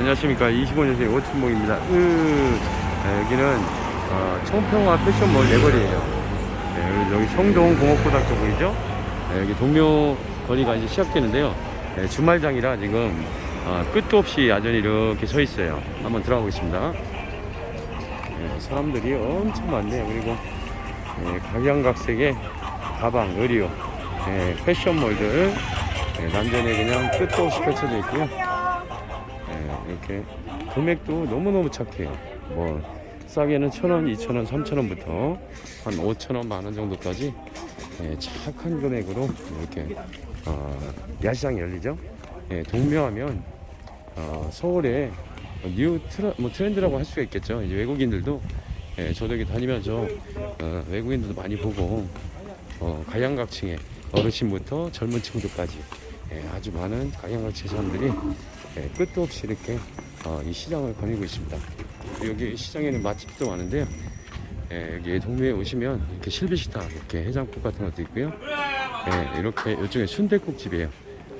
안녕하십니까. 25년생 오춘봉입니다. 으, 네, 여기는 어, 청평화 패션몰 네거리에요. 네, 여기, 성동 공업고등학교 보이죠? 네, 여기 동묘 거리가 이제 시작되는데요. 네, 주말장이라 지금 어, 끝도 없이 야전이 이렇게 서 있어요. 한번 들어가 보겠습니다. 네, 사람들이 엄청 많네요. 그리고 네, 각양각색의 가방, 의류 네, 패션몰들. 네, 난전에 그냥 끝도 없이 펼쳐져 있고요. 네, 이렇게 금액도 너무너무 착해요. 뭐 싸게는 천 원, 이천 원, 삼천 원부터 한 오천 원, 만원 정도까지 예, 착한 금액으로 이렇게 어, 야시장이 열리죠. 예, 동묘하면 어, 서울에 뉴 트라, 뭐 트렌드라고 할 수가 있겠죠. 이제 외국인들도 예, 저도 여기 다니면서 어, 외국인들도 많이 보고 어, 가양각층의 어르신부터 젊은 친구들까지 예, 아주 많은 가양각층 사람들이 예, 끝도 없이 이렇게 어, 이 시장을 거니고 있습니다. 여기 시장에는 맛집도 많은데요. 예, 여기 동묘에 오시면 이렇게 실비식당, 이렇게 해장국 같은 것도 있고요. 예, 이렇게 이쪽에 순대국 집이에요.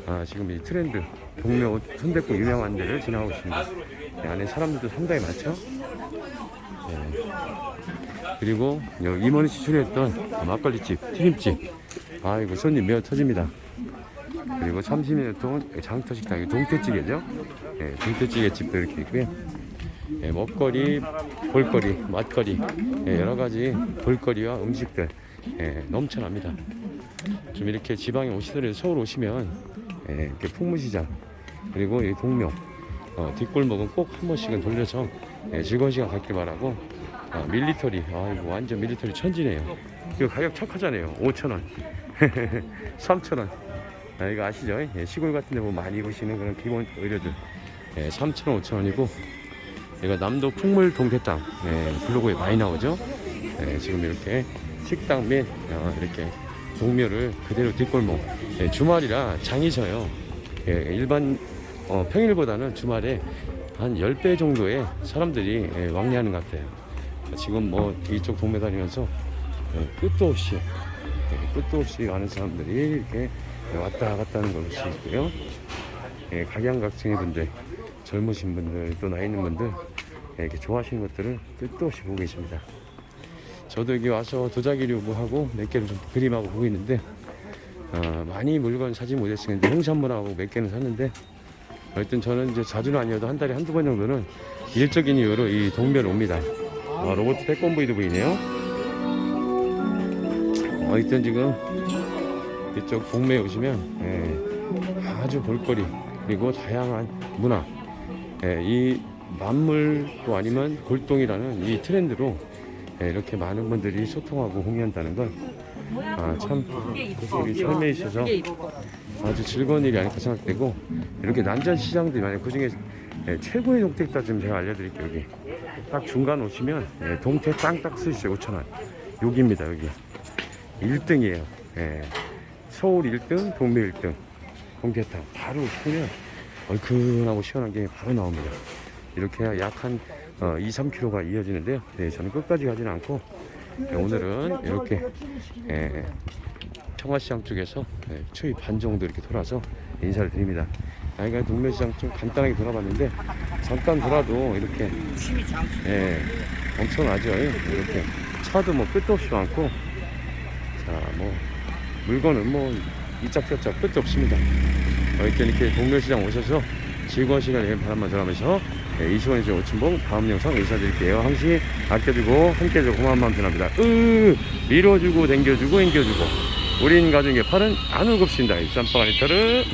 아, 지금 이 트렌드 동묘 순대국 유명한 데를 지나가고 있습니다. 예, 안에 사람들도 상당히 많죠. 예. 그리고 여기 씨 출연했던 막걸리집, 튀김집. 아이고 손님 매어 터집니다. 그리고 참치면 동 장터 식당 동태찌개죠. 예, 동태찌개 집도 이렇게 있고요. 예, 먹거리, 볼거리, 맛거리 예, 여러 가지 볼거리와 음식들 예, 넘쳐납니다. 좀 이렇게 지방에 오시더라도 서울 오시면 예, 이렇게 풍무시장 그리고 이 동묘 어, 뒷골목은 꼭 한 번씩은 돌려서 예, 즐거운 시간 갖길 바라고 아, 밀리터리 아이고 완전 밀리터리 천지네요. 이거 가격 착하잖아요. 5천 원, 3천 원. 아, 이거 아시죠? 예, 시골 같은 데 보면 많이 입으시는 그런 기본 의료들. 예, 3,000원, 5,000원이고 이거 남도 풍물 동태탕. 예, 블로그에 많이 나오죠? 예, 지금 이렇게 식당 및 어, 이렇게 동묘를 그대로 뒷골목. 예, 주말이라 장이 져요. 예, 일반 어, 평일보다는 주말에 한 10배 정도의 사람들이 예, 왕래하는 것 같아요. 지금 뭐 이쪽 동묘 다니면서 예, 끝도 없이 예, 끝도 없이 많은 사람들이 이렇게 왔다 갔다 하는 걸볼수 있고요. 예, 각양각층의 분들, 젊으신 분들, 또 나이 있는 분들 예, 이렇게 좋아하시는 것들을 끝도 없이 보고 계십니다. 저도 여기 와서 도자기류고 하고 몇 개를 좀 그림하고 보고 있는데 어, 많이 물건 사지 못했으니까 홍산물하고 몇 개는 샀는데 하여튼 저는 이제 자주는 아니어도 한 달에 한두 번 정도는 일적인 이유로 이 동묘를 옵니다. 아, 로봇 태권브이도 보이네요. 어, 하여튼 지금 이쪽 동네에 오시면 예, 아주 볼거리 그리고 다양한 문화 예, 이 만물도 아니면 골동이라는 이 트렌드로 예, 이렇게 많은 분들이 소통하고 공유한다는 건 아, 참 우리 삶에 있어서 아주 즐거운 일이 아닐까 생각되고 이렇게 난전 시장들이 많아요. 그 중에 예, 최고의 동택다 좀 제가 알려드릴게요. 여기 딱 중간 오시면 예, 동태 땅딱 쓰시죠 5천원 여기입니다 여기 1등이에요. 예. 서울 1등, 동묘 1등, 동태탕 바로 오시면 얼큰하고 시원한 게 바로 나옵니다. 이렇게 약한 어, 2, 3km가 이어지는데요. 네, 저는 끝까지 가지는 않고 네, 오늘은 이렇게 예, 청화시장 쪽에서 예, 추위 반 정도 이렇게 돌아서 인사를 드립니다. 아이가 동묘시장 좀 간단하게 돌아봤는데 잠깐 돌아도 이렇게 예, 엄청나죠. 예, 이렇게 차도 뭐 끝도 없이 많고 자, 뭐 물건은 뭐 이짝저짝 끝도 없습니다. 이렇게 이렇게 동묘시장 오셔서 즐거운 시간 을 바람만 들어가면서 네, 20원이죠 오춘봉 다음 영상 인사드릴게요. 항시 아껴주고 함께해주고 고마운 마음 전합니다. 으 밀어주고 당겨주고 앵겨주고 우린 가족의 팔은 안 울겁습니다. 쌈빵 리터를